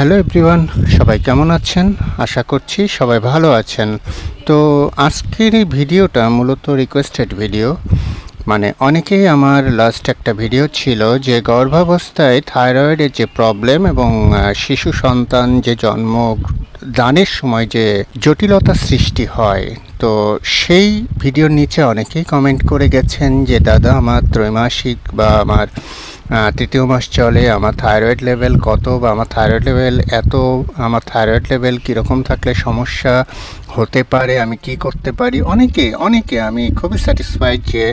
Hello everyone, সবাই কেমন আছেন? আশা করছি সবাই ভালো আছেন। তো আজকের এই ভিডিওটা মূলত রিকোয়েস্টেড ভিডিও মানে অনেকেই আমার লাস্ট একটা ভিডিও ছিল যে গর্ভাবস্থায় থাইরয়েডের যে প্রবলেম এবং শিশু সন্তান যে জন্ম দানের সময় যে জটিলতা সৃষ্টি হয়, তো সেই ভিডিওর নিচে অনেকেই কমেন্ট করে গেছেন যে, দাদা, আমার ত্রৈমাসিক বা আমার তৃতীয় মাস চলে, আমার থাইরয়েড লেভেল কত বা আমার থাইরয়েড লেভেল এত, আমার থাইরয়েড লেভেল কীরকম থাকলে সমস্যা হতে পারে, আমি কি করতে পারি? অনেকে অনেকে আমি খুবই স্যাটিসফাইড যে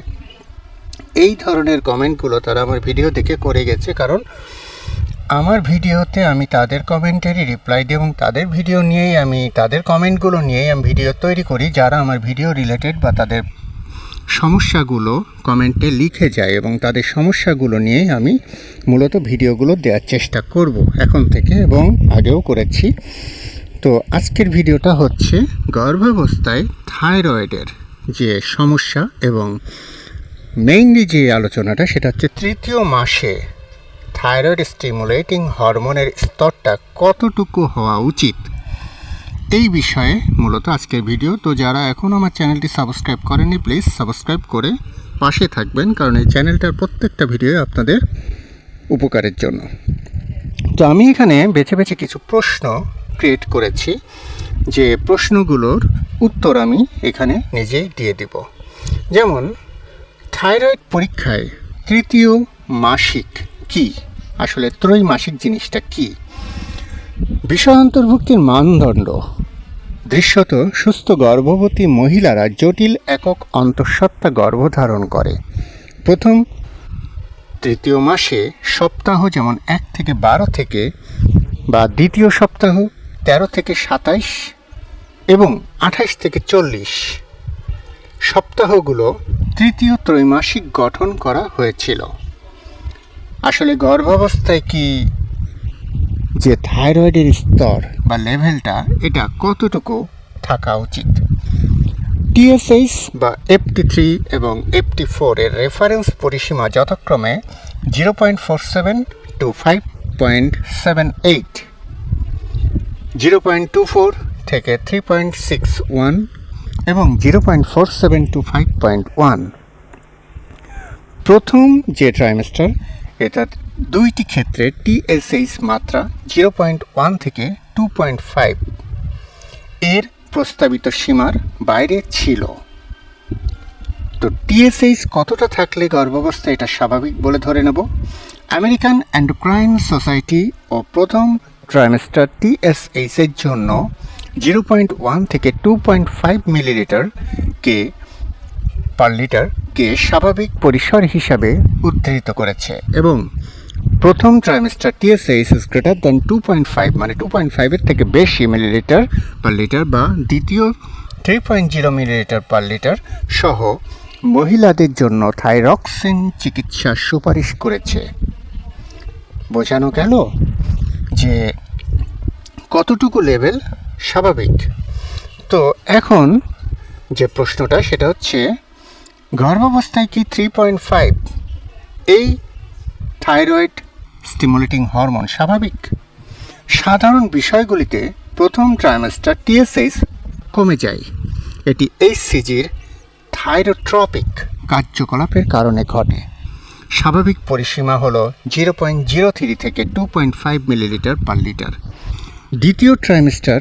এই ধরনের কমেন্টগুলো তারা আমার ভিডিও দেখে করে গেছে। কারণ আমার ভিডিওতে আমি তাদের কমেন্টেরই রিপ্লাই দিই এবং তাদের ভিডিও নিয়েই আমি, তাদের কমেন্টগুলো নিয়েই আমি ভিডিও তৈরি করি, যারা আমার ভিডিও রিলেটেড বা তাদের সমস্যাগুলো কমেন্টে লিখে যায় এবং তাদের সমস্যাগুলো নিয়েই আমি মূলত ভিডিওগুলো দেওয়ার চেষ্টা করব এখন থেকে এবং আগেও করেছি। তো আজকের ভিডিওটা হচ্ছে গর্ভাবস্থায় থাইরয়েডের যে সমস্যা এবং মেইনলি যে আলোচনাটা সেটা হচ্ছে তৃতীয় মাসে থাইরয়েড স্টিমুলেটিং হরমোনের স্তরটা কতটুকু হওয়া উচিত? এই বিষয়ে মূলত আজকের ভিডিও। তো যারা এখন আমার চ্যানেলটি সাবস্ক্রাইব করেনি প্লিজ সাবস্ক্রাইব করে পাশে থাকবেন, কারণ এই চ্যানেলটার প্রত্যেকটা ভিডিও আপনাদের উপকারের জন্য। তো আমি এখানে বেছে বেছে কিছু প্রশ্ন ক্রিয়েট করেছি, যে প্রশ্নগুলোর উত্তর আমি এখানে নিজেই দিয়ে দিব। যেমন, থাইরয়েড পরীক্ষায় তৃতীয় মাসিক কি? আসলে ত্রৈমাসিক জিনিসটা কি? বিষয় অন্তর্ভুক্তির মানদণ্ড দৃশ্যত সুস্থ গর্ভবতী মহিলারা জটিল একক অন্তঃসত্ত্বা গর্ভধারণ করে। প্রথম তৃতীয় মাসে সপ্তাহ যেমন এক থেকে বারো থেকে বা দ্বিতীয় সপ্তাহ তেরো থেকে সাতাইশ এবং আঠাইশ থেকে চল্লিশ সপ্তাহগুলো তৃতীয় ত্রৈমাসিক গঠন করা হয়েছিল। আসলে গর্ভাবস্থায় কি যে থাইরয়েডের স্তর বা লেভেলটা, এটা কতটুকু থাকা উচিত? টিএসএইচ বা এফটি থ্রি এবং এফটি ফোর এর রেফারেন্স পরিসীমা যথাক্রমে zero point four seven two five point seven eight zero point two four থেকে থ্রি পয়েন্ট সিক্স ওয়ান এবং zero point four seven two five point one প্রথম যে trimester এটা দুইটি ক্ষেত্রে টিএসএইচ মাত্রা জিরো পয়েন্ট ওয়ান থেকে টু পয়েন্ট ফাইভ এর প্রস্তাবিত সীমার বাইরে ছিল। তো টিএসএইচ কতটা থাকলে গর্ভাবস্থা এটা স্বাভাবিক বলে ধরে নেব? আমেরিকান অ্যান্ডোক্রাইন সোসাইটি ও প্রথম ট্রাইমেস্টার টিএসএইচ এর জন্য জিরো পয়েন্ট ওয়ান থেকে টু পয়েন্ট ফাইভ মিলিলিটারকে পার লিটারকে স্বাভাবিক পরিসর হিসাবে উদ্ধৃত করেছে। এবং প্রথম trimester TSH is greater than two point five মানে টু পয়েন্ট ফাইভের থেকে বেশি মিলিলিটার পার লিটার বা দ্বিতীয় three point zero millilitre per litre সহ মহিলাদের জন্য থাইরক্সিন চিকিৎসার সুপারিশ করেছে। বোঝানো গেল যে কতটুকু লেভেল স্বাভাবিক। তো এখন যে প্রশ্নটা, সেটা হচ্ছে, গর্ভাবস্থায় কি থ্রি পয়েন্ট ফাইভ এই থাইরয়েড স্টিমুলেটিং হরমোন স্বাভাবিক। সাধারণ বিষয়গুলিতে প্রথম ট্রাইমেস্টার টিএসএইচ কমে যায়। এটি এইচসিজির থাইরোট্রপিক কার্যকলাপের কারণে ঘটে। স্বাভাবিক পরিসীমা হল জিরো পয়েন্ট জিরো থ্রি থেকে two point five millilitre per litre দ্বিতীয় ট্রাইমেস্টার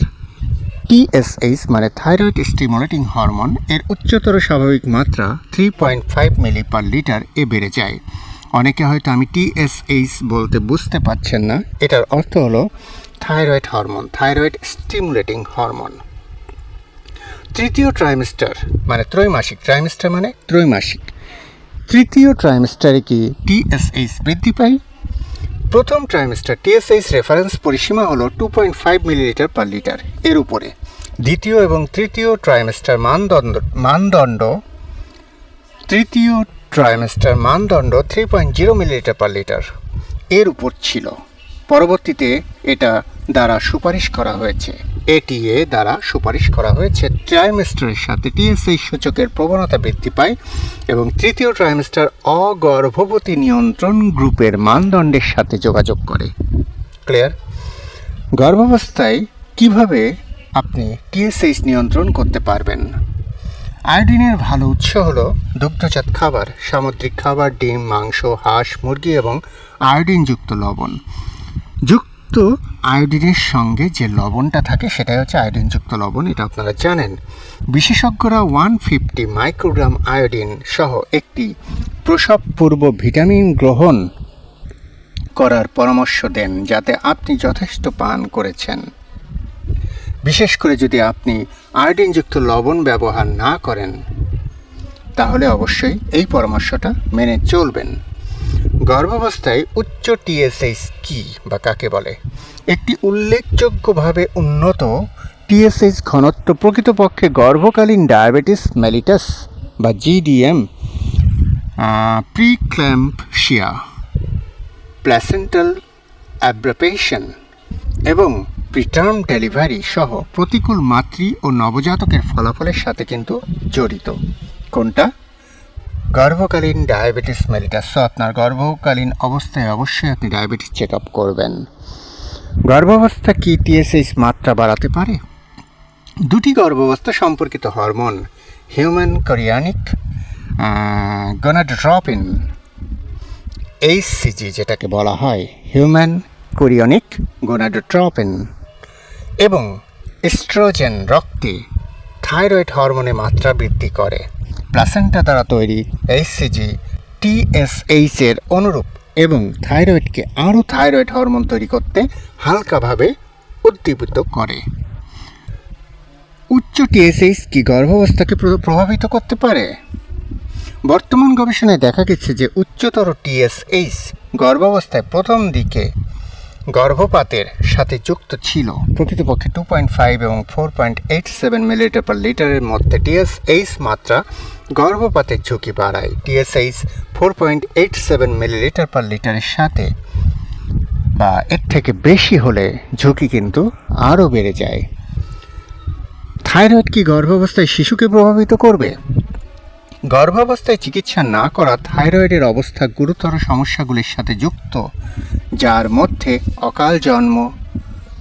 টিএসএইচ মানে থাইরয়েড স্টিমুলেটিং হরমোন, এর উচ্চতর স্বাভাবিক মাত্রা three point five milli per litre এ বেড়ে যায়। অনেকে হয়তো আমি টিএসএইচ বলতে বুঝতে পারছেন না। এটার অর্থ হলো thyroid hormone thyroid stimulating hormone তৃতীয় ট্রাইমিস্টার মানে ত্রৈমাসিক ট্রাইমেস্টার মানে ত্রৈমাসিক। তৃতীয় ট্রাইমেস্টারে কি টিএসএইচ বৃদ্ধি পায়? প্রথম ট্রাইমেস্টার টিএসএইচ রেফারেন্স পরিসীমা হলো two point five millilitre per litre এর উপরে। দ্বিতীয় এবং তৃতীয় ট্রাইমেস্টার মানদণ্ড মানদণ্ড, তৃতীয় ট্রাইমেস্টার মানদণ্ড three point zero millilitre per litre এর উপর ছিল। পরবর্তীতে এটা দ্বারা সুপারিশ করা হয়েছে। এটিএ দ্বারা সুপারিশ করা হয়েছে। ট্রাইমেস্টারের সাথে টিএসএই সূচকের প্রবণতা বৃদ্ধি পায় এবং তৃতীয় ট্রাইমেস্টার অগর্ভবতী নিয়ন্ত্রণ গ্রুপের মানদণ্ডের সাথে যোগাযোগ করে। ক্লিয়ার? গর্ভাবস্থায় কীভাবে আপনি টিএসএইচ নিয়ন্ত্রণ করতে পারবেন? আয়োডিনের ভালো উৎস হল দুগ্ধজাত খাবার, সামুদ্রিক খাবার, ডিম, মাংস, হাঁস, মুরগি এবং আয়োডিনযুক্ত লবণ। যুক্ত আয়োডিনের সঙ্গে যে লবণটা থাকে, সেটাই হচ্ছে আয়োডিনযুক্ত লবণ, এটা আপনারা জানেন। বিশেষজ্ঞরা ওয়ান ফিফটি মাইক্রোগ্রাম আয়োডিন সহ একটি প্রসব পূর্ব ভিটামিন গ্রহণ করার পরামর্শ দেন, যাতে আপনি যথেষ্ট পান করেছেন। বিশেষ করে যদি আপনি আয়োডিনযুক্ত লবণ ব্যবহার না করেন, তাহলে অবশ্যই এই পরামর্শটা মেনে চলবেন। গর্ভাবস্থায় উচ্চ টিএসএইচ কি বা কাকে বলে? একটি উল্লেখযোগ্যভাবে উন্নত টিএসএইচ ঘনত্ব প্রকৃতপক্ষে গর্ভকালীন ডায়াবেটিস মেলিটাস বা জিডিএম প্রিক্ল্যাম্পশিয়া, প্ল্যাসেন্টাল অ্যাব্রাপেশন এবং প্রিটার্ম ডেলিভারি সহ প্রতিকূল মাতৃ ও নবজাতকের ফলাফলের সাথে কিন্তু জড়িত। কোনটা? গর্ভকালীন ডায়াবেটিস মেলিটাস আপনার গর্ভকালীন অবস্থায় অবশ্যই আপনি ডায়াবেটিস চেক আপ করবেন। গর্ভাবস্থা কি টিএসএইচ মাত্রা বাড়াতে পারে? দুটি গর্ভাবস্থা সম্পর্কিত hormone, human chorionic gonadotropin HCG যেটাকে বলা হয়, হিউম্যান কোরিয়নিক গোনাডোট্রপিন এবং এস্ট্রোজেন রক্তে থাইরয়েড হরমোনের মাত্রা বৃদ্ধি করে। প্লাসেন্টা দ্বারা তৈরি এইচসিজি টিএসএইচ এর অনুরূপ এবং থাইরয়েডকে আরও থাইরয়েড হরমোন তৈরি করতে হালকাভাবে উদ্দীপিত করে। উচ্চ টিএসএইচ কি গর্ভাবস্থাকে প্র- প্রভাবিত করতে পারে? বর্তমান গবেষণায় দেখা গেছে যে উচ্চতর টিএসএইচ গর্ভাবস্থায় প্রথম দিকে গর্ভপাতের সাথে যুক্ত ছিল। প্রকৃতপক্ষে টু পয়েন্ট ফাইভ এবং four point eight seven millilitre per লিটারের মধ্যে টিএসএইচ মাত্রা গর্ভপাতের ঝুঁকি বাড়ায়। TSH four point eight seven millilitre per লিটারের সাথে বা এর থেকে বেশি হলে ঝুঁকি কিন্তু আরও বেড়ে যায়। থাইরয়েড কি গর্ভাবস্থায় শিশুকে প্রভাবিত করবে? গর্ভাবস্থায় চিকিৎসা না করা থাইরয়েডের অবস্থা গুরুতর সমস্যাগুলির সাথে যুক্ত, যার মধ্যে অকাল জন্ম,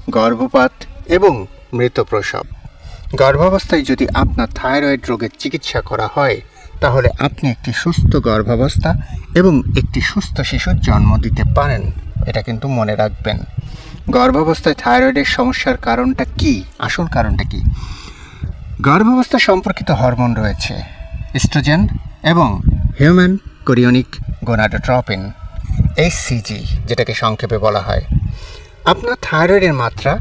গর্ভপাত এবং মৃতপ্রসব গর্ভাবস্থায় যদি আপনার থাইরয়েড রোগের চিকিৎসা করা হয়, তাহলে আপনি একটি সুস্থ গর্ভাবস্থা এবং একটি সুস্থ শিশুর জন্ম দিতে পারেন, এটা কিন্তু মনে রাখবেন। গর্ভাবস্থায় থাইরয়েডের সমস্যার কারণটা কি? আসল কারণটা কি? গর্ভাবস্থা সম্পর্কিত হরমোন রয়েছে। ইস্ট্রোজেন এবং হিউম্যান কোরিয়নিক গোনাডোট্রপিন এইচসিজি যেটাকে সংক্ষেপে বলা হয়। আপনার থাইরয়েডের মাত্রা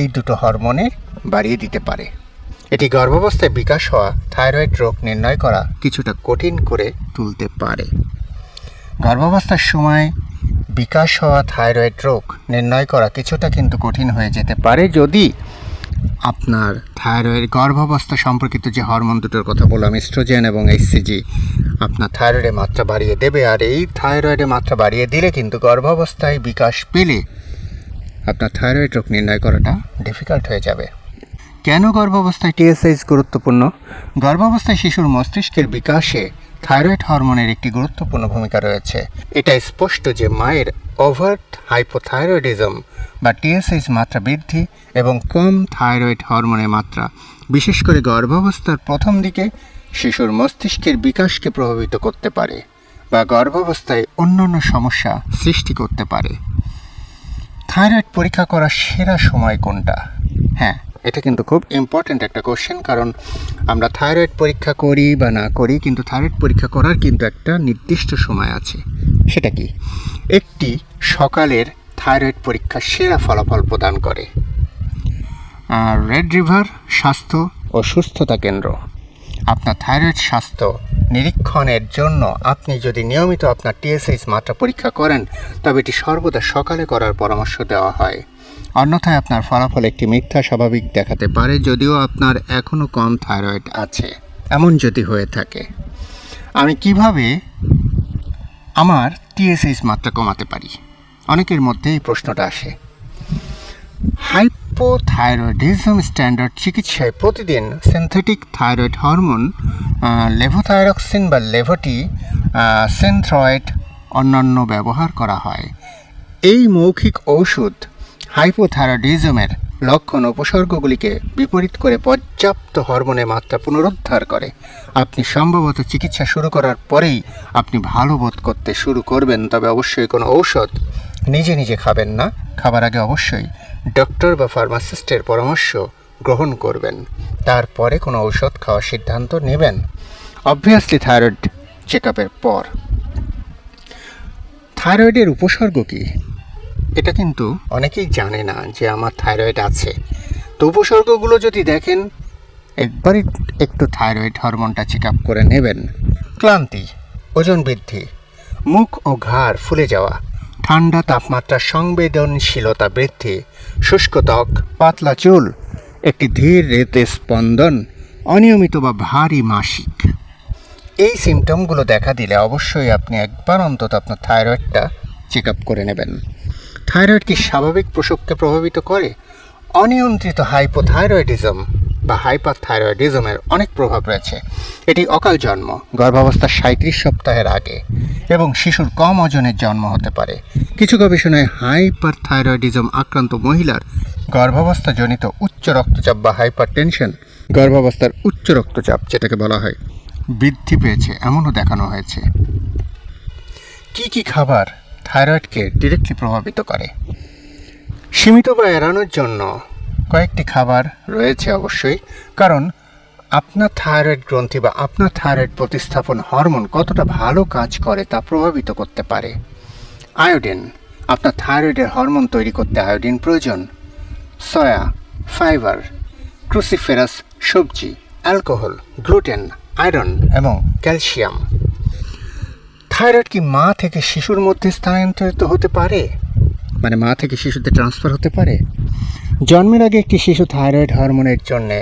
এই দুটো হরমোনের বাড়িয়ে দিতে পারে। এটি গর্ভাবস্থায় বিকাশ হওয়া থাইরয়েড রোগ নির্ণয় করা কিছুটা কঠিন করে তুলতে পারে। গর্ভাবস্থার সময় বিকাশ হওয়া থাইরয়েড রোগ নির্ণয় করা কিছুটা কিন্তু কঠিন হয়ে যেতে পারে, যদি আপনার থাইরয়েড, গর্ভাবস্থা সম্পর্কিত যে হরমোন দুটোর কথা বললাম এস্ট্রোজেন এবং এইচসিজি আপনার থাইরয়েডের মাত্রা বাড়িয়ে দেবে। আর এই থাইরয়েডের মাত্রা বাড়িয়ে দিলে কিন্তু গর্ভাবস্থায় বিকাশ পেলে আপনার থাইরয়েড রোগ নির্ণয় করাটা ডিফিকাল্ট হয়ে যাবে। কেন গর্ভাবস্থায় টিএসএইচ গুরুত্বপূর্ণ? গর্ভাবস্থায় শিশুর মস্তিষ্কের বিকাশে থাইরয়েড হরমোনের একটি গুরুত্বপূর্ণ ভূমিকা রয়েছে। এটা স্পষ্ট যে মায়ের ওভার্ট হাইপোথাইরয়েডিজম বা টিএসএইচ মাত্রা বৃদ্ধি এবং কম থাইরয়েড হরমোনের মাত্রা, বিশেষ করে গর্ভাবস্থার প্রথম দিকে শিশুর মস্তিষ্কের বিকাশকে প্রভাবিত করতে পারে বা গর্ভাবস্থায় অন্যান্য সমস্যা সৃষ্টি করতে পারে। থাইরয়েড পরীক্ষা করার সেরা সময় কোনটা? হ্যাঁ এটা কিন্তু খুব ইম্পর্ট্যান্ট একটা কোশ্চেন কারণ আমরা থাইরয়েড পরীক্ষা করি বা না করি, কিন্তু থাইরয়েড পরীক্ষা করার কিন্তু একটা নির্দিষ্ট সময় আছে। সেটা কি? একটি সকালের থাইরয়েড পরীক্ষা সেরা ফলাফল প্রদান করে। আর রেড রিভার স্বাস্থ্য ও সুস্থতা কেন্দ্র। আপনার থাইরয়েড স্বাস্থ্য নিরীক্ষণের জন্য আপনি যদি নিয়মিত আপনার টিএসএইচ মাত্রা পরীক্ষা করেন, তবে এটি সর্বদা সকালে করার পরামর্শ দেওয়া হয়। অন্যথায় আপনার ফলাফল একটি মিথ্যা, স্বাভাবিক দেখাতে পারে যদিও আপনার এখনও কম থাইরয়েড আছে। এমন যদি হয়ে থাকে। আমি কীভাবে আমার টিএসএইচ মাত্রা কমাতে পারি? অনেকের মধ্যে এই প্রশ্নটা আসে। হাইপোথাইরয়েডিজম স্ট্যান্ডার্ড চিকিৎসায় প্রতিদিন সিনথেটিক থাইরয়েড হরমোন লেভোথাইরক্সিন বা লেভোটি সেন্থ্রয়েড অন্যান্য ব্যবহার করা হয়। এই মৌখিক ঔষধ হাইপোথাইরয়েডিজমের লক্ষণ উপসর্গগুলিকে বিপরীত করে পর্যাপ্ত হরমোনের মাত্রা পুনরুদ্ধার করে। আপনি সম্ভবত চিকিৎসা শুরু করার পরেই আপনি ভালো বোধ করতে শুরু করবেন, তবে অবশ্যই কোনো ঔষধ নিজে নিজে খাবেন না। খাবার আগে অবশ্যই ডক্টর বা ফার্মাসিস্টের পরামর্শ গ্রহণ করবেন। তারপরে কোনো ঔষধ খাওয়ার সিদ্ধান্ত নেবেন। অবভিয়াসলি থাইরয়েড চেক পর। থাইরয়েডের উপসর্গ কী? এটা কিন্তু অনেকেই জানে না যে আমার থাইরয়েড আছে। তো উপসর্গগুলো যদি দেখেন একবারই একটু থাইরয়েড হরমোনটা চেক আপ করে নেবেন। ক্লান্তি, ওজন বৃদ্ধি, মুখ ও ঘাড় ফুলে যাওয়া, ঠান্ডা তাপমাত্রা, সংবেদনশীলতা বৃদ্ধি, শুষ্ক ত্বক, পাতলা চুল, একটি ধীর রেতে স্পন্দন, অনিয়মিত বা ভারী মাসিক। এই সিমটমগুলো দেখা দিলে অবশ্যই আপনি একবার অন্তত আপনার থাইরয়েডটা চেক আপ করে নেবেন। থাইরয়েড কি স্বাভাবিক প্রসবকে প্রভাবিত করে? অনিয়ন্ত্রিত হাইপোথাইরয়েডিজম বা হাইপার থাইরয়েডিজমের অনেক প্রভাব রয়েছে। এটি অকাল জন্ম গর্ভাবস্থার সাঁত্রিশ সপ্তাহের আগে এবং শিশুর কম ওজনের জন্ম হতে পারে। কিছু গবেষণায় হাইপার থাইরয়েডিজম আক্রান্ত মহিলার গর্ভাবস্থাজনিত উচ্চ রক্তচাপ বা হাইপার টেনশন গর্ভাবস্থার উচ্চ রক্তচাপ, যেটাকে বলা হয়, বৃদ্ধি পেয়েছে, এমনও দেখানো হয়েছে। কি কি খাবার থাইরয়েডকে ডিরেক্টলি প্রভাবিত করে। সীমিত বা এড়ানোর জন্য কয়েকটি খাবার রয়েছে অবশ্যই, কারণ আপনার থাইরয়েড গ্রন্থি বা আপনার থাইরয়েড প্রতিস্থাপন হরমোন কতটা ভালো কাজ করে তা প্রভাবিত করতে পারে। আয়োডিন, আপনার থাইরয়েডের হরমোন তৈরি করতে আয়োডিন প্রয়োজন। সয়া, ফাইবার, ক্রুসিফেরাস, সবজি, অ্যালকোহল, গ্লুটেন, আয়রন এবং ক্যালসিয়াম। থাইরয়েড কি মা থেকে শিশুর মধ্যে স্থানান্তরিত হতে পারে? মানে মা থেকে শিশুতে ট্রান্সফার হতে পারে? জন্মের আগে একটি শিশু থাইরয়েড হরমোনের জন্যে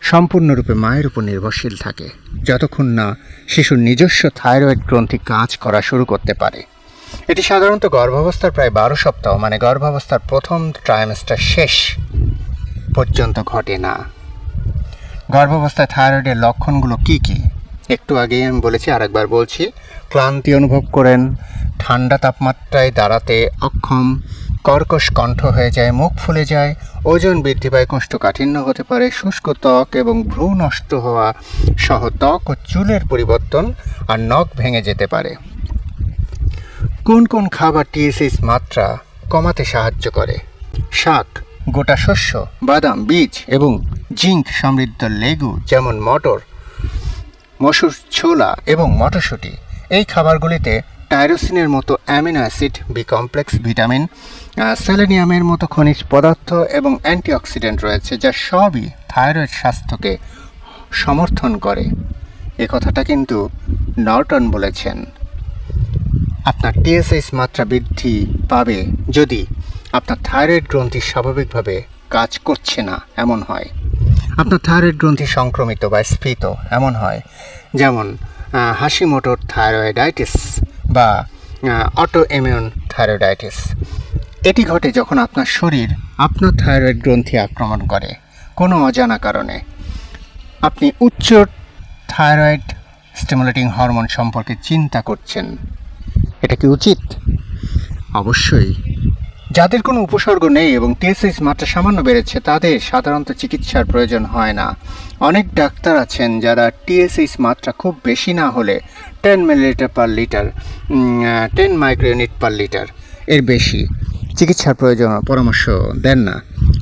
সম্পূর্ণরূপে মায়ের উপর নির্ভরশীল থাকে, যতক্ষণ না শিশুর নিজস্ব থাইরয়েড গ্রন্থি কাজ করা শুরু করতে পারে। এটি সাধারণত গর্ভাবস্থার প্রায় বারো সপ্তাহ মানে গর্ভাবস্থার প্রথম ট্রাইমেস্টার শেষ পর্যন্ত ঘটে না। গর্ভাবস্থায় থাইরয়েডের লক্ষণগুলো কি কি? একটু আগেই আমি বলেছি, আরেকবার বলছি, ক্লান্তি অনুভব করেন, ঠান্ডা তাপমাত্রায় দাঁড়াতে অক্ষম, কর্কশ কণ্ঠ হয়ে যায়, মুখ ফুলে যায়, ওজন বৃদ্ধি পায়, কোষ্ঠকাঠিন্য হতে পারে, শুষ্ক ত্বক এবং ভ্রু নষ্ট হওয়া সহ ত্বক ও চুলের পরিবর্তন আর নখ ভেঙে যেতে পারে। কোন কোন খাবার টিএসএইচ মাত্রা কমাতে সাহায্য করে? শাক, গোটা শস্য, বাদাম, বীজ এবং জিঙ্ক সমৃদ্ধ লেগু যেমন মটর মসুর ছোলা এবং মটরশুঁটি। এই খাবারগুলিতে টাইরোসিনের মতো amino acid, B complex, vitamin সেলেনিয়ামের মতো খনিজ পদার্থ এবং অ্যান্টিঅক্সিডেন্ট রয়েছে যা সবই থাইরয়েড স্বাস্থ্যকে সমর্থন করে। এ কথাটা কিন্তু নর্টন বলেছেন। আপনার টিএসএইচ মাত্রা বৃদ্ধি পাবে যদি আপনার থাইরয়েড গ্রন্থি স্বাভাবিকভাবে কাজ করছে না, এমন হয়। আপনার থাইরয়েড গ্রন্থি সংক্রমিত বা স্ফীত, এমন হয়। যেমন হাসি মোটর থাইরয়েডাইটিস বা অটো ইমিউন থাইরয়েডাইটিস। এটি ঘটে যখন আপনার শরীর আপনার থাইরয়েড গ্রন্থি আক্রমণ করে কোনো অজানা কারণে। আপনি উচ্চ থাইরয়েড স্টিমুলেটিং হরমোন সম্পর্কে চিন্তা করছেন। এটা কি উচিত? অবশ্যই। যাদের কোনো উপসর্গ নেই এবং টিএসএইচ মাত্রা সামান্য বেড়েছে, তাদের সাধারণত চিকিৎসার প্রয়োজন হয় না। অনেক ডাক্তার আছেন যারা টিএসএইচ মাত্রা খুব বেশি না হলে ten millilitre per litre ten microunit per litre এর বেশি চিকিৎসার প্রয়োজন পরামর্শ দেন না।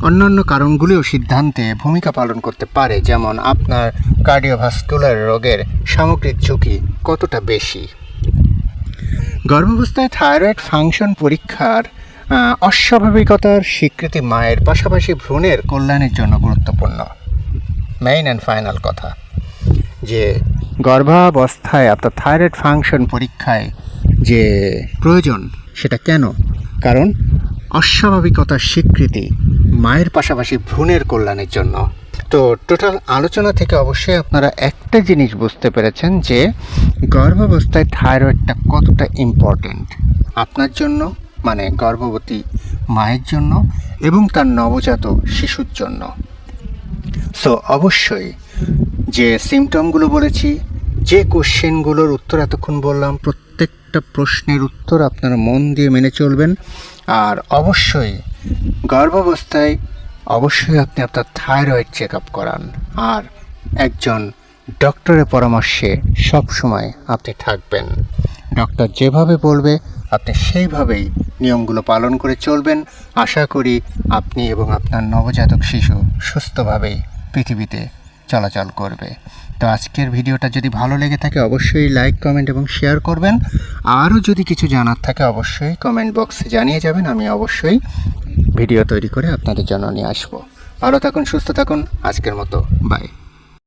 অন্যান্য কারণগুলিও সিদ্ধান্তে ভূমিকা পালন করতে পারে, যেমন আপনার কার্ডিওভাস্কুলার রোগের সামগ্রিক ঝুঁকি কতটা বেশি? গর্ভাবস্থায় থাইরয়েড ফাংশন পরীক্ষার অস্বাভাবিকতার স্বীকৃতি মায়ের পাশাপাশি ভ্রূণের কল্যাণের জন্য গুরুত্বপূর্ণ। মেইন অ্যান্ড ফাইনাল কথা, যে গর্ভাবস্থায় আপনার থাইরয়েড ফাংশন পরীক্ষায় যে প্রয়োজন, সেটা কেন? কারণ অস্বাভাবিকতার স্বীকৃতি মায়ের পাশাপাশি ভ্রূণের কল্যাণের জন্য। তো টোটাল আলোচনা থেকে অবশ্যই আপনারা একটা জিনিস বুঝতে পেরেছেন যে গর্ভাবস্থায় থাইরয়েডটা কতটা ইম্পর্টেন্ট আপনার জন্য মানে গর্ভবতী মায়ের জন্য এবং তার নবজাত শিশুর জন্য। সো অবশ্যই যে সিমটমগুলো বলেছি, যে কোশ্চেনগুলোর উত্তর এতক্ষণ বললাম, প্রত্যেকটা প্রশ্নের উত্তর আপনারা মন দিয়ে মেনে চলবেন। আর অবশ্যই গর্ভাবস্থায় অবশ্যই আপনি আপনার থাইরয়েড চেক আপ করান। আর একজন ডক্টরের পরামর্শে সবসময় আপনি থাকবেন। ডক্টর যেভাবে বলবে আপনি সেইভাবেই নিয়মগুলো পালন করে চলবেন। আশা করি আপনি এবং আপনার নবজাতক শিশু সুস্থভাবেই পৃথিবীতে চলাচল করবে। তো আজকের ভিডিওটা যদি ভালো লেগে থাকে, অবশ্যই লাইক কমেন্ট এবং শেয়ার করবেন। আরও যদি কিছু জানার থাকে, অবশ্যই কমেন্ট বক্সে জানিয়ে যাবেন। আমি অবশ্যই ভিডিও তৈরি করে আপনাদের জন্য নিয়ে আসব। ভালো থাকুন, সুস্থ থাকুন। আজকের মতো বাই